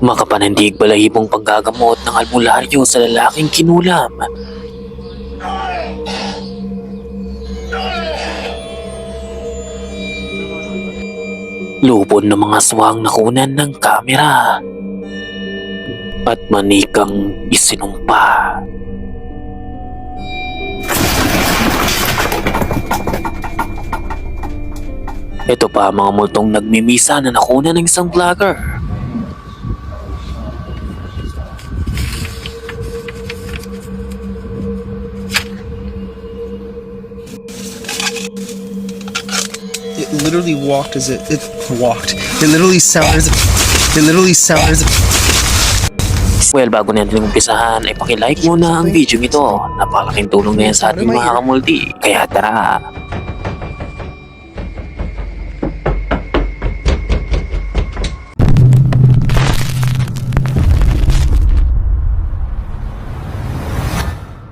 Makapanandig balahibong panggagamot ng albularyo sa lalaking kinulam. Lubon ng mga swang nakunan ng kamera. At manikang isinumpa. Ito pa mga multong nagmimisa na nakuna ng isang vlogger. Literally walked as it, it walked. It literally sounded as it literally sounded as Well, bago natin umpisahan, ay pakilike muna ang video ito. Napakalaking tulong na yan sa ating mga kamulti. Kaya tara!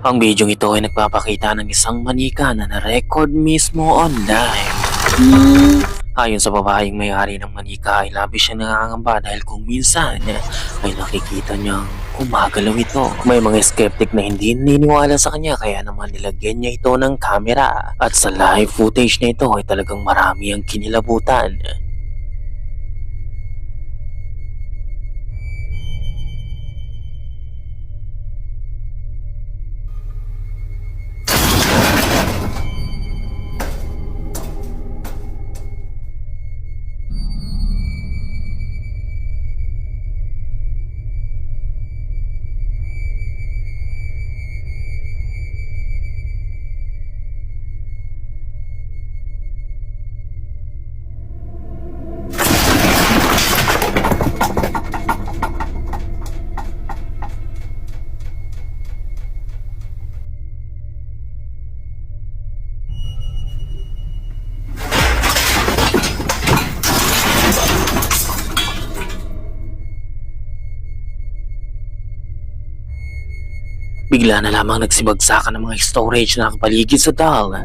Ang video ito ay nagpapakita ng isang manika na na-record mismo online. Ayon sa babaeng may-ari ng manika ay labis siya nangangamba dahil kung minsan ay nakikita niyang gumagalaw ito. May mga skeptic na hindi niniwala sa kanya kaya naman nilagyan niya ito ng camera. At sa live footage na ito ay talagang marami ang kinilabutan. Bigla na lamang nagsibagsakan ng mga storage na nakapaligid sa doll.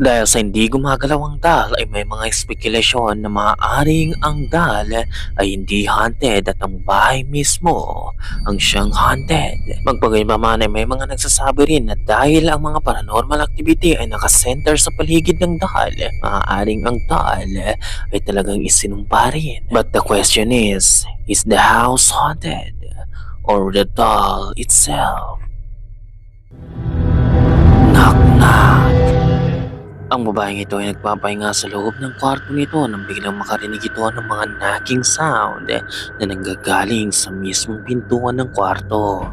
Dahil sa hindi gumagalaw ang doll ay may mga spekulasyon na maaaring ang doll ay hindi haunted at ang bahay mismo ang siyang haunted. Magpagaymaman ay may mga nagsasabi rin na dahil ang mga paranormal activity ay nakasenter sa paligid ng doll, maaaring ang doll ay talagang isinumpa rin. But the question is, is the house haunted? Or the doll itself? Knock knock. Ang babaeng ito ay nagpapahinga sa loob ng kwarto nito nang biglang makarinig ito ng mga knocking sound na nanggagaling sa mismong pintuan ng kwarto.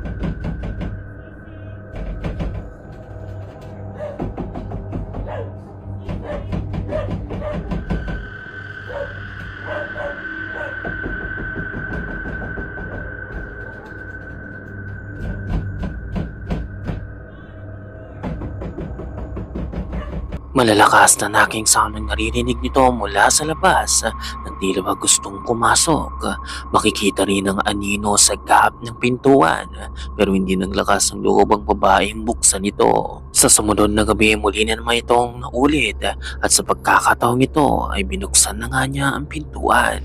Malalakas na knocking sound ang naririnig nito mula sa labas na tila ba gustong pumasok. Makikita rin ang anino sa gap ng pintuan pero hindi naglakas ang loob ang babaeng buksan ito. Sa sumunod na gabi muli na naman itong naulit at sa pagkakataong ito ay binuksan na nga niya ang pintuan.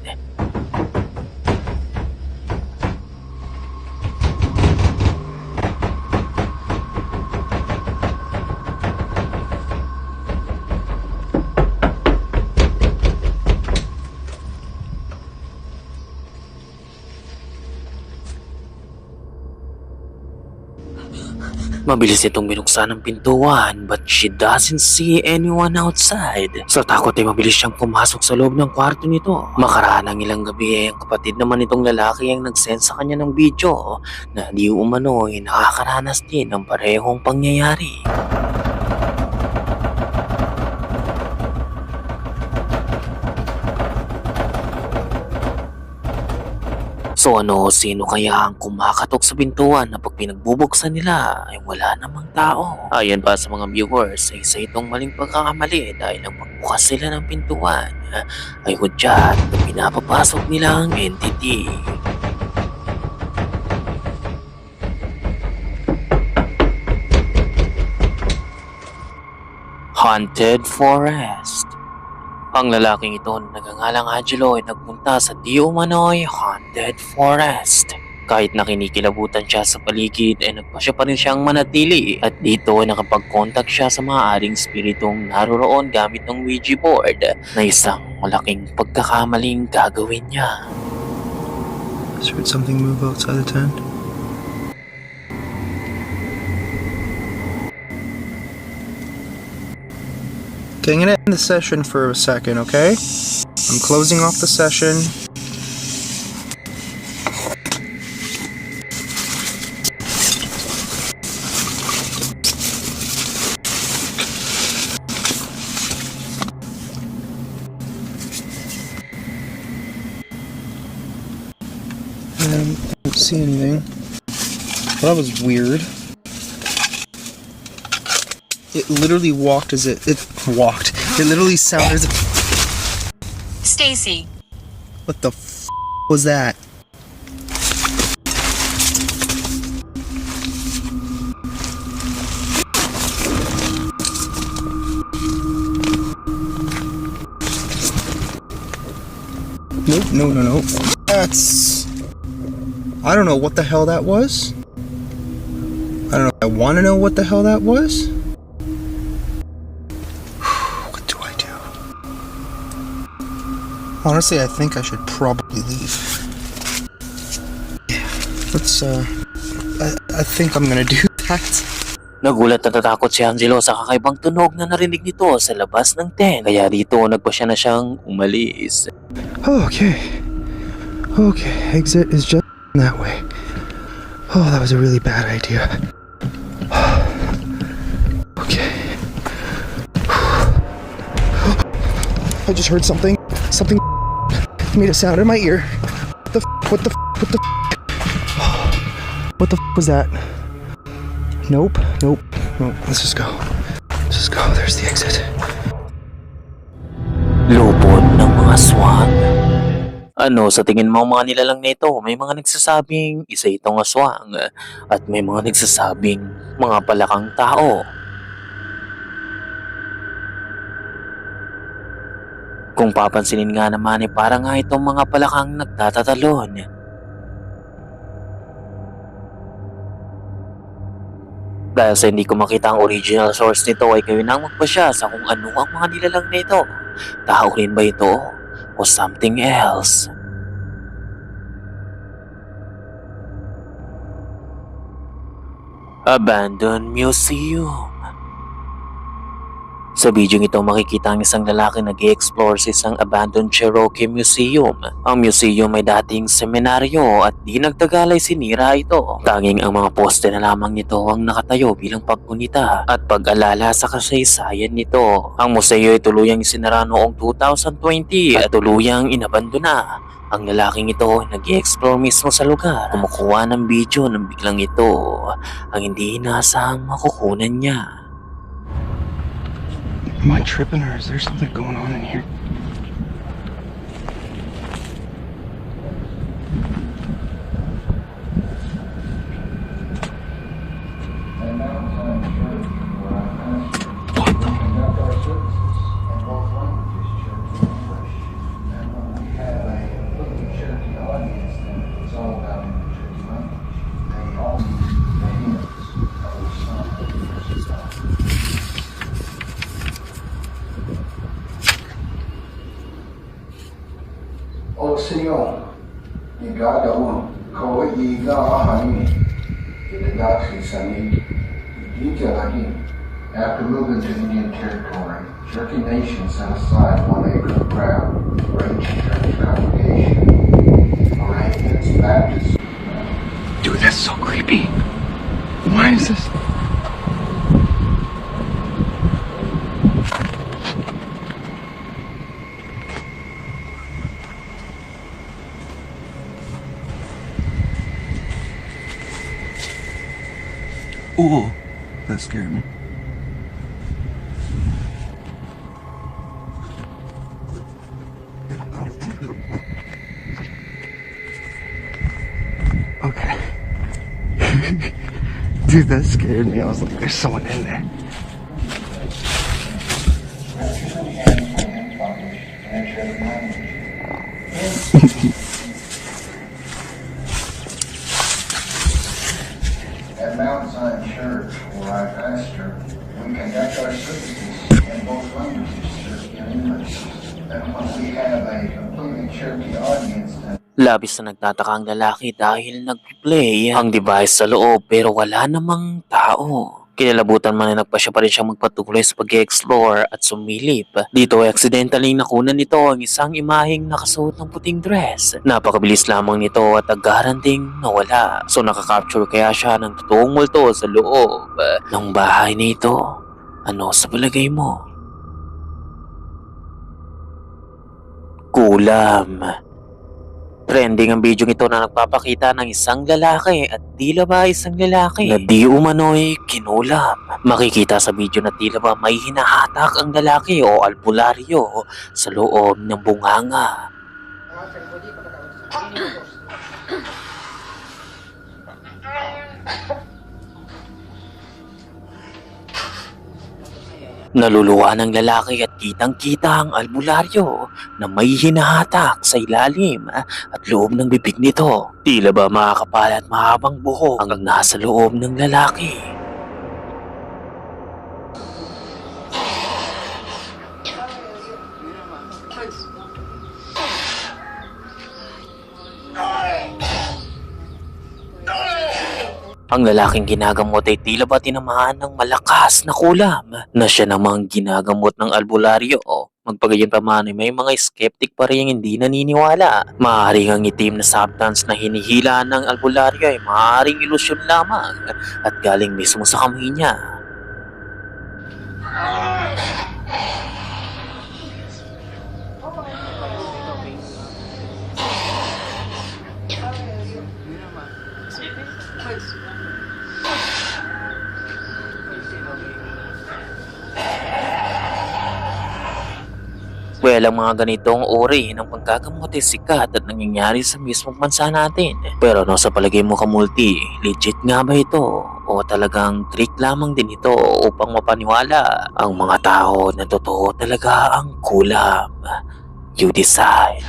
Mabilis itong binuksan ang pintuan but she doesn't see anyone outside. Sa takot ay mabilis siyang pumasok sa loob ng kwarto nito. Makaraan ng ilang gabi ay ang kapatid naman itong lalaki ang nagsend sa kanya ng video na di umano ay nakakaranas din ng parehong pangyayari. So ano, sino kaya ang kumakatok sa pintuan na pag pinagbubuksan nila ay wala namang tao? Ayon pa sa mga viewers, ay isa itong maling pagkakamali dahil nang magbukas sila ng pintuan ay hudyat na pinapapasok nila ang entity. Haunted Forest Ang lalaking ito na nagangalang Angelo ay nagpunta sa Di Umano'y Haunted Forest. Kahit na kinikilabutan siya sa paligid ay nagpasya pa rin siyang manatili at dito ay nakapag-contact siya sa mga aring spiritong naroroon gamit ng Ouija board na isang malaking pagkakamaling gagawin niya. Just heard something move outside the tent. I'm gonna end the session for a second, okay? I'm closing off the session. Um, I don't see anything. Well, that was weird. It literally walked as it it walked. It literally sounded as if Stacy, what the f- was that? Nope, no, no, no. That's. I don't know what the hell that was. I don't know. I want to know what the hell that was. what do I do? Honestly, I think I should probably leave. Yeah, let's, uh. I, I think I'm gonna do that. Nagulat at natakot si Angelo sa kakaibang tunog na narinig nito sa labas ng tent. Kaya dito nagpasya na siyang umalis. Okay. Okay, exit is just that way. Oh, that was a really bad idea. Okay. I just heard something. Something made a sound in my ear. What The what the what the What the was that? Nope, nope, nope. Let's just go. Let's just go. There's the exit. Mga aswang. Ano sa tingin mo mga nilalang nito? May mga nagsasabing isa itong aswang at may mga nagsasabing mga palakang tao. Kung papansinin nga naman ay parang nga itong mga palakang nagtatatalon. Dahil sa hindi ko makita ang original source nito ay kayo nang magpasya sa kung ano ang mga nilalang nito. Tao rin ba ito? O something else? Abandoned Museum Sa video ito makikita ang isang lalaki nag explore sa isang abandoned Cherokee Museum. Ang museum ay dating seminaryo at di nagtagalay sinira ito. Tanging ang mga poste na lamang nito ang nakatayo bilang pagkunita at pag-alala sa kasaysayan nito. Ang museo ay tuluyang isinara noong 2020 at tuluyang inabandona. Ang lalaking ito nag explore mismo sa lugar. Kumukuha ng video ng biglang ito ang hindi inaasahang makukunan niya. Am I tripping or is there something going on in here? Senhor, ligada um, ko iga ahani, ilagasi sani, ija lagi. After moving to Indian territory, Cherokee Nation set aside one acre of ground for ancient church congregation. Moravians, Baptists, Dude, that's so creepy. Why is this? Ooh, that scared me. Okay. Dude, that scared me. I was like, there's someone in there. At Mount Zion Church, where I pastor, we conduct our services in both languages, Cherokee and English. And when we have a completely Cherokee audience, Labis na nagtataka ang lalaki dahil nag-play ang device sa loob pero wala namang tao. Kinalabutan man ay nagpasya pa rin siya magpatuloy sa pag-explore at sumilip. Dito ay accidentally nakunan nito ang isang imaheng nakasuot ng puting dress. Napakabilis lamang nito at agaranting nawala. So nakakapture kaya siya ng totoong multo sa loob ng bahay nito. Ano sa palagay mo? Kulam. Trending ang video ito na nagpapakita ng isang lalaki at tila ba isang lalaki na di umano'y kinulam. Makikita sa video na tila ba may hinahatak ang lalaki o albularyo sa loob ng bunganga. Naluluwa ng lalaki at kitang-kita ang albularyo na may hinahatak sa ilalim at loob ng bibig nito. Tila ba makakapal at mahabang buhok ang nasa loob ng lalaki. Ang lalaking ginagamot ay tila ba tinamaan ng malakas na kulam na siya namang ginagamot ng albularyo. Magpagayon pa man ay may mga skeptic pa rin hindi naniniwala. Maaaring ang itim na substance na hinihila ng albularyo ay maaaring ilusyon lamang at galing mismo sa kamay niya. Well, ang mga ganitong uri ng paggagamot ay sikat at nangyayari sa mismong bansa natin. Pero ano sa palagay mo kamulti, legit nga ba ito? O talagang trick lamang din ito upang mapaniwala ang mga tao na totoo talaga ang kulam? You decide.